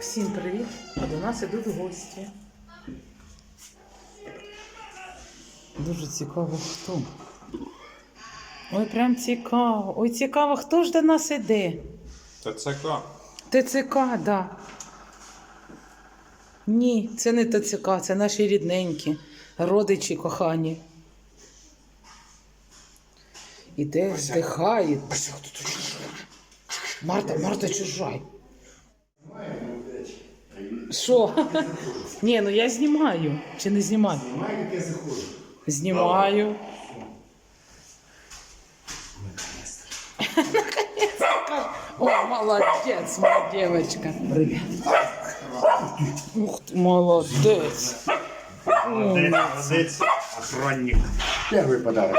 Всім привіт! А до нас ідуть гості. Дуже цікаво хто. Ой, прям цікаво. Ой, цікаво, хто ж до нас іде? ТЦК. ТЦК, так. Да. Ні, це не ТЦК, це наші рідненькі, родичі кохані. Іде, здихає. Марта, Марта, чужай. Що? Ні, ну я знімаю. Чи не знімаю? Знімай, як я заходжу. Знімаю. Наконец-то. О, молодец, моя девочка. Привет. Ух ты, молодец. Молодець. Охранник. Перший подарок.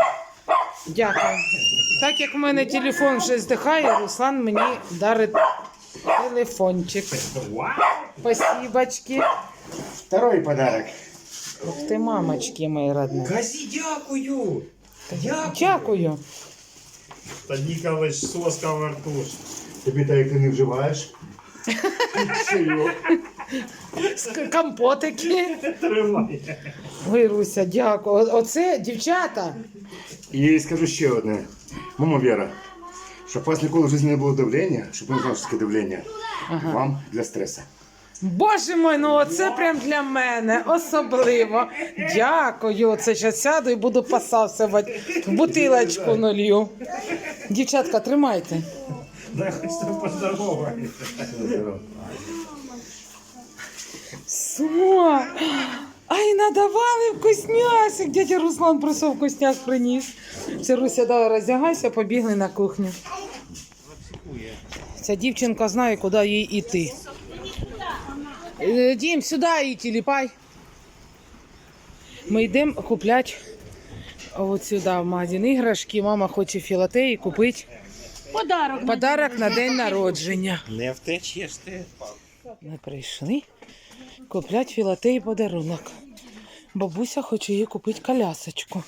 Дякую. Так як в мене телефон вже здихає, Руслан мені дарить телефончик. Спасибочки. Второй подарок. Ух ти, мамочки мої родні. Казі, дякую! Дякую! Дякую. Та Ніколич соска вертуш. Тобі так як ти не вживаєш. Чайок. Компотики. Тримай. Ой, Руся, дякую. Оце дівчата. І скажу ще одне. Мама Вера, щоб у вас ніколи в житті не було давлення, щоб ви не знали, що таке давлення. Вам для стресу. Боже мой, ну оце прям для мене особливо. Дякую. Оце зараз сяду і буду посасувати. В бутилочку налью. Дівчатка, тримайте. Дай хоч ти поздоровай. Що? Ай, надавали вкуснясик. Дядя Руслан просив вкусняк приніс. Все, Руся, давай роздягайся, побігли на кухню. Ця дівчинка знає, куди їй іти. Е, Дім, сюди йти, ліпай. Ми йдемо купляти от сюди в магазин іграшки. Мама хоче філатеї купити Подарок. подарок на день народження. Не втечеш ти. Ми прийшли купляти філатеї подарунок. Бабуся хоче їй купити колясочку.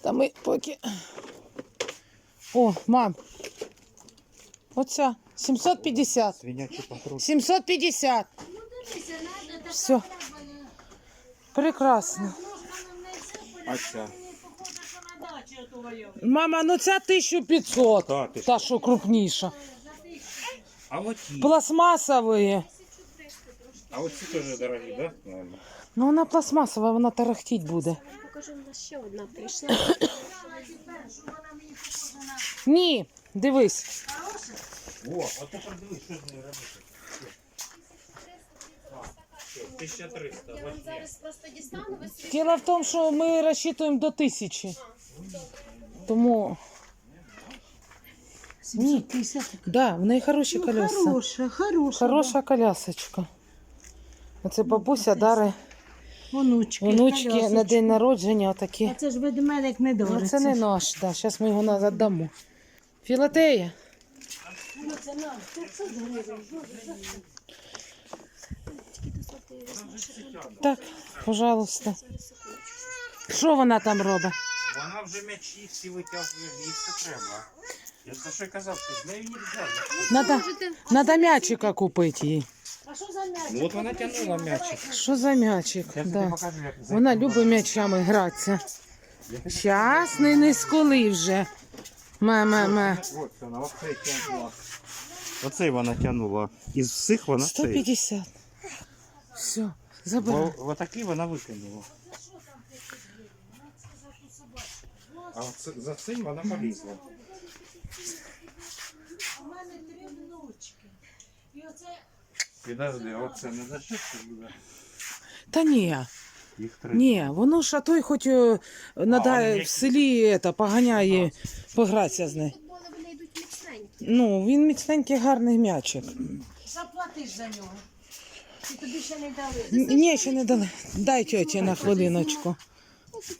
Та ми поки. О, мам. Оця 750. Свинячий патруль. 750. Все. Прекрасно. А ця? Мама, ну ця 1500. Та, ти ж. Та що крупніша. А от ті. Пластмасові. А от ці теж дорогі, да? Наверно. Ну вона пластмасова, вона тарахтіть буде. Покажу, у нас ще одна прийшла. Ні, дивись. О, а тепер дивись, що з нею робити. А, все, 1300. Я вам зараз просто дістану, ви собі Діло в тому, що ми розчитуємо до тисячі. Тому. Ні. 750. Да, в неї хороші колеса. Хороша, хороша. Хороша колясочка. Оце бабуся дарить Онучки. внучки на день народження отакі. А це ж ведмедик не Ну це не наш, да. Зараз ми його назад дамо. Філатея. Ну, це нам. 500 гривень. Так, пожалуйста. Що вона там робить? Вона вже м'ячі всі витягує, це треба. Я за що казав, що з нею не можна. Надо, надо м'ячика купити їй. А що за м'яч? Ну от вона тягнула м'ячик. Що за м'ячик? Я тобі Да. покажу, як це. Вона любить м'ячами гратися. Щас не, не сколи вже. Ме-ме-ме. От вона, оцей тягнула. Оцей вона тягнула. Із всіх вона цей. 150. Все, забирай. Бо отакий вона викинула. А оце- за цим вона полізла. У мене три внучки. І оце Підожди, оце не за буде? Та ні, Їх три. ні, воно ж а той хоч е, надає вони в селі ета, поганяє, погратися з нею. футболи вони йдуть міцненькі. Ну, він міцненький гарний м'ячик. Заплатиш за нього. І тобі ще не дали. Н- Ні, ще не дали. Дай тьоті на хвилиночку.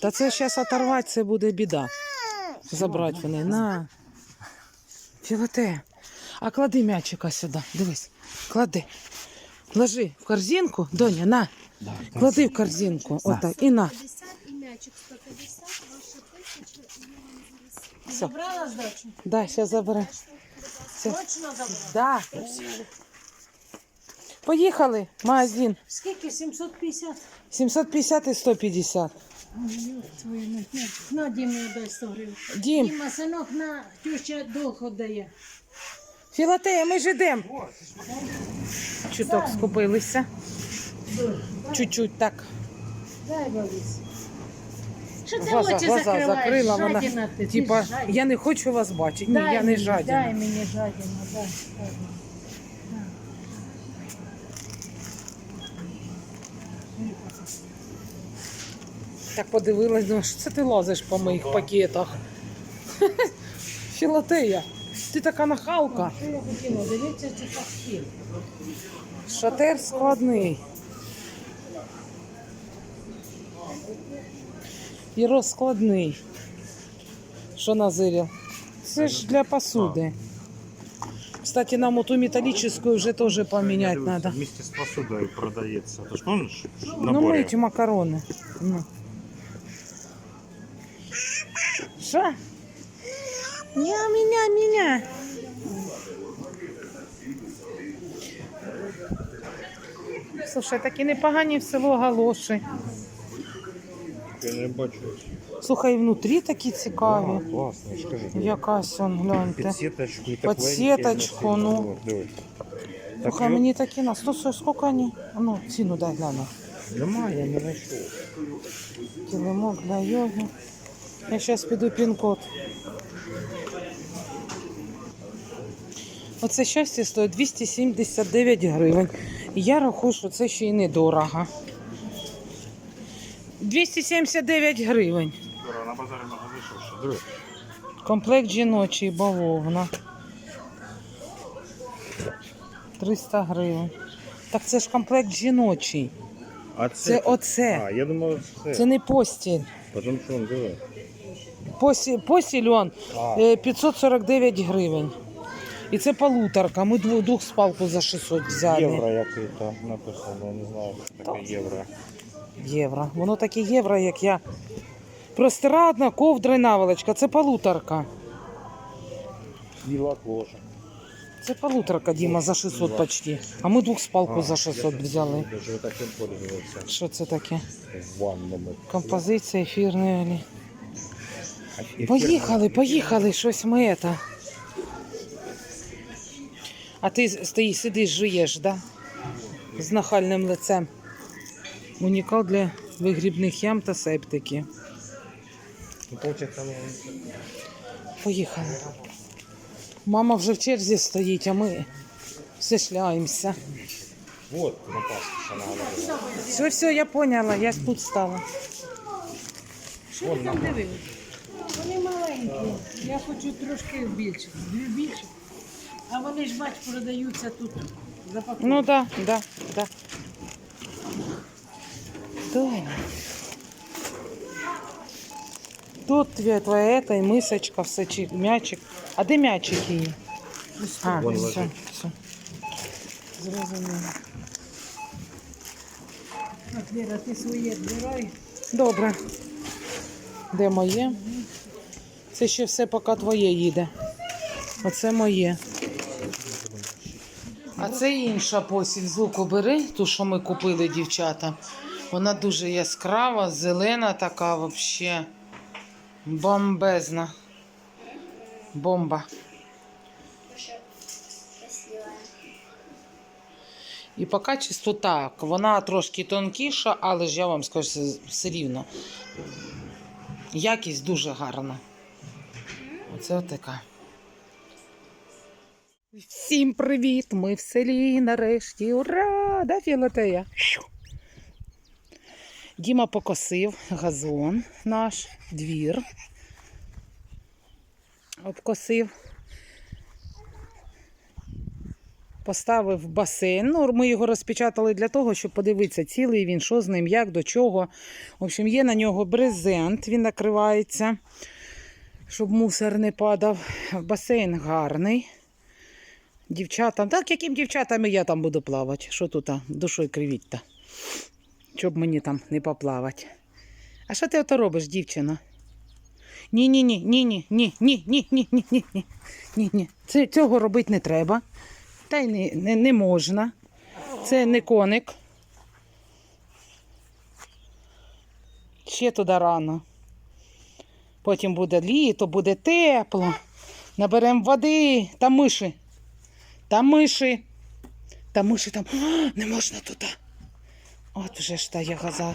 Та це зараз оторвати, це буде біда. Забрати вони. На. Філате. А клади м'ячика сюди. Дивись. Клади. Ложи в корзинку, доня, на. Клади в корзинку. Отак. І на. 50 і м'ячик 150, ваша тисяча, і я вам зараз Все. забрала здачу. Дай, зараз забере. Це... Точно добре. Да. Поїхали, магазин. Скільки? 750? 750 і 150. Ой, ёб твою мать. На, на дай 100 гривень. Дім, Діма, синок на тюща долг дає. Філатея, ми ж ідемо. Чуток скупилися. Чуть-чуть так. Дай. Що ти Глаза, очі глаза закриваєш? закрила, вона, Жадіна ти, ти Типа, жадіна. я не хочу вас бачити. Ні, Дай я не мені, Дай жадіна. мені жадіна, дай. дай. Так подивилась, думаю, що це ти лазиш по моїх пакетах. Філатея, ти така нахалка. Що я хотіла? Дивіться, чи так стіль. Шатер складний. І розкладний. Що назирів? Це ж для посуди. Кстати, нам оту металлическую вже теж поміняти треба. Вместе с посудой продается. Ты ж помнишь? в Ну, наборе? мить макарони. Ну. Що? Ня, меня, меня. Слушай, такі непогані в село галоші. Я не бачу. Слухай, і внутрі такі цікаві. класно, скажи. Якась он, гляньте. Підсіточку і ну. Дивись. Слухай, мені такі на 100, сколько вони? Ну, ціну дай гляну. Немає, я не знайшов. Килимок для йоги. Я зараз піду пін-код. Оце щастя стоїть 279 гривень. Я рахую, що це ще й недорого. 279 гривень. На базарі вийшов ще. Комплект жіночий бавовна. 300 гривень. Так це ж комплект жіночий. А Це оце. А, я думав, це. Це не постіль. Потім що він диви. Посі- Постіль он е, 549 гривень. І це полуторка. Ми двох двохспалку за 600 взяли. Євро який там написано, не знаю, що таке євро. Євро. Воно таке євро, як я. Простирадна, ковдра і наволочка. Це полуторка. Біла кожа. Це полуторка, Діма, за 600 почти. А ми двох двохспалку за 600 взяли. Він пользувався Що це таке? в ванному. Композиція ефірної олії. Поїхали, поїхали, щось ми це. А ти стоїш, сидиш, жуєш, да? З нахальним лицем. Унікал для вигрібних ям та септики. Поїхали. Мама вже в черзі стоїть, а ми все шляємося. вот, на Пасху, що вона говорила. Все, все, я поняла, я тут стала. Що ти там дивилися? Вони маленькі. Я хочу трошки більше. Дві більше. А вони ж бач, продаються тут. Запаковані. Ну да, да, да. Доня. Тут твоя, твоя эта и мисочка, все, чи- м'ячик. А де м'ячик її? А, Вон все, лежить. все. Зрозуміло. От, Віра, ти своє збирай. Добре. Де моє? Це ще все поки твоє їде. Оце моє. А це інша посіль. З луку бери, ту, що ми купили, дівчата. Вона дуже яскрава, зелена така взагалі. Бомбезна. Бомба. І по качеству так. Вона трошки тонкіша, але ж я вам скажу все рівно. Якість дуже гарна. Оце така. Всім привіт! Ми в селі нарешті. Ура! Да, Філатея? Діма покосив газон наш, двір. Обкосив. Поставив басейн. Ну, ми його розпечатали для того, щоб подивитися, цілий він, що з ним, як, до чого. В общем, є на нього брезент, він накривається, щоб мусор не падав. Басейн гарний. Дівчатам, так яким дівчатам я там буду плавати? Що тут душою кривіть-то? Щоб мені там не поплавати. А що ти ото робиш, дівчина? Ні, ні, ні, ні, ні, ні, ні, ні, ні, ні, ні, ні, ні, ні. Це, цього робити не треба. Та й не, не, не можна. Це не коник. Ще туди рано. Потім буде літо, буде тепло. Наберемо води та миші. Та миші. Та миші там. А, не можна туди. От вже ж та я газа.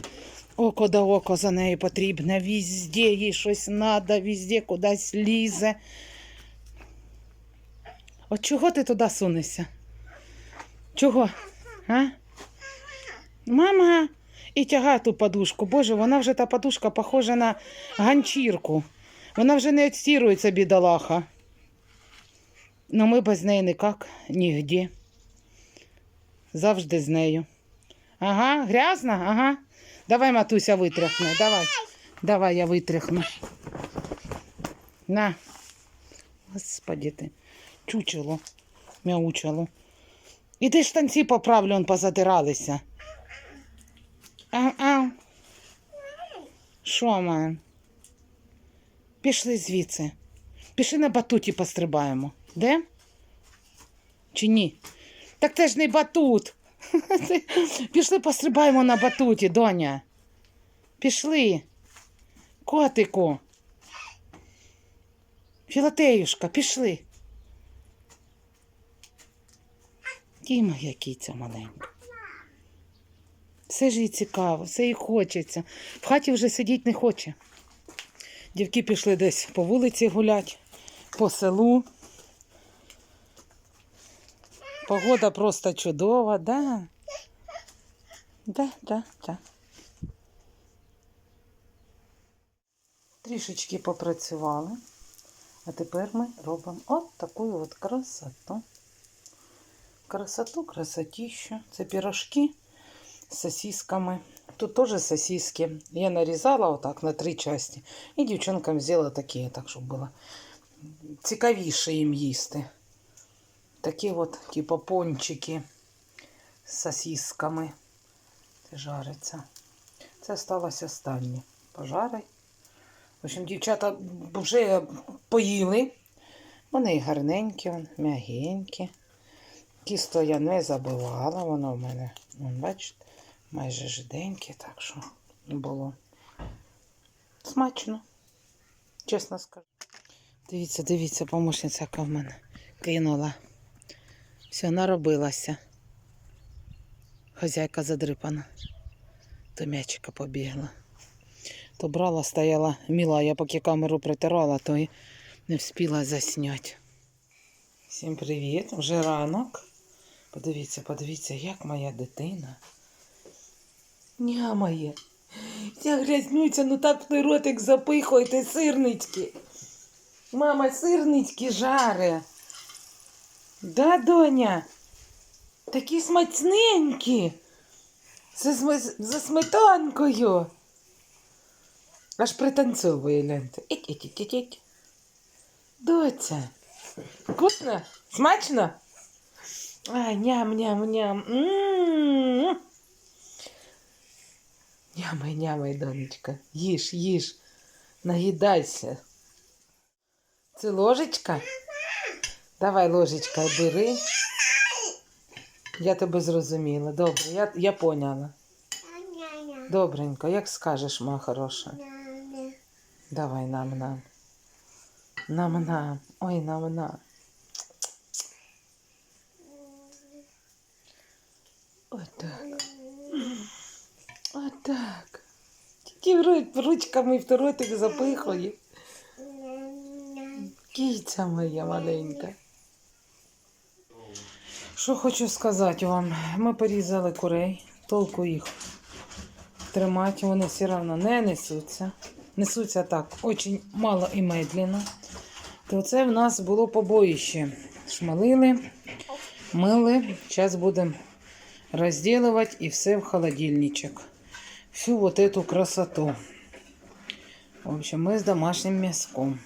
Око да око за нею потрібне. Візде їй щось треба, візде кудись лізе. От чого ти туди сунешся? Чого? А? Мама, і тягає ту подушку. Боже, вона вже та подушка похожа на ганчірку. Вона вже не відстірується, бідолаха. Ну ми без неї ніяк, нігде. Завжди з нею. Ага, грязно? Ага. Давай, матуся, витряхне. Давай. Давай, я витряхну. На. Господи ти. Чучело. Мяучело. Іди штанці поправлю, он позатиралися. Що, мам? Пішли звідси. Пішли на батуті пострибаємо. Де? Чи ні? Так це ж не батут. Пішли пострибаємо на батуті, доня. Пішли. Котику. Філатеюшка, пішли. Діма, який це маленький. Все ж їй цікаво, все їй хочеться. В хаті вже сидіти не хоче. Дівки пішли десь по вулиці гулять, по селу. Погода просто чудова, да. Да, да, да. Трішечки попрацювали, а тепер ми робимо от таку от красоту. Красоту, красотищу. Це пірожки сосисками. Тут теж сосиски. Я нарізала отак на три частини. І дівчинкам взяла такі, так, щоб було цікавіше їм їсти. Такі от, типу, пончики з сосисками. Жариться. Це сталося останнє. Пожарай. В общем, дівчата вже поїли. Вони гарненькі, м'ягенькі. Тісто я не забивала, воно в мене, бачите, майже жиденьке, так що було смачно, чесно скажу. Дивіться, дивіться, помощниця, яка в мене кинула. Все, наробилася. Хазяйка задрипана. До м'ячика побігла. То брала, стояла міла, я поки камеру притирала, то й не встигла засняти. Всім привіт, вже ранок. Подивіться, подивіться, як моя дитина. Нямає. Ця грязнюця, ну так той ротик запихуйте сирнички. Мама сирнички жаре. Да, доня? Такі смачненькі. Це за сметанкою. Аж пританцьовує, іть. Доця. Вкусно? Смачно? Ай, ням-ням-ням. Нямай, нямай, донечка. Їж, їж. Наїдайся. Це ложечка? Давай, ложечка, бери. Я тебе зрозуміла. Добре, я, я поняла. Добренько, як скажеш, моя хороша. Давай нам нам. Нам нам. Ой, нам нам. Отак. Отак. Тільки ручками в ротик запихує. Кійця моя маленька. Що хочу сказати вам. Ми порізали курей, толку їх тримати, вони все одно не несуться. Несуться так, дуже мало і медленно. То це в нас було побоїще. Шмалили, мили. Зараз будемо розділувати і все в холодильничок. Всю вот эту красоту. В общем, мы с домашним м'язком.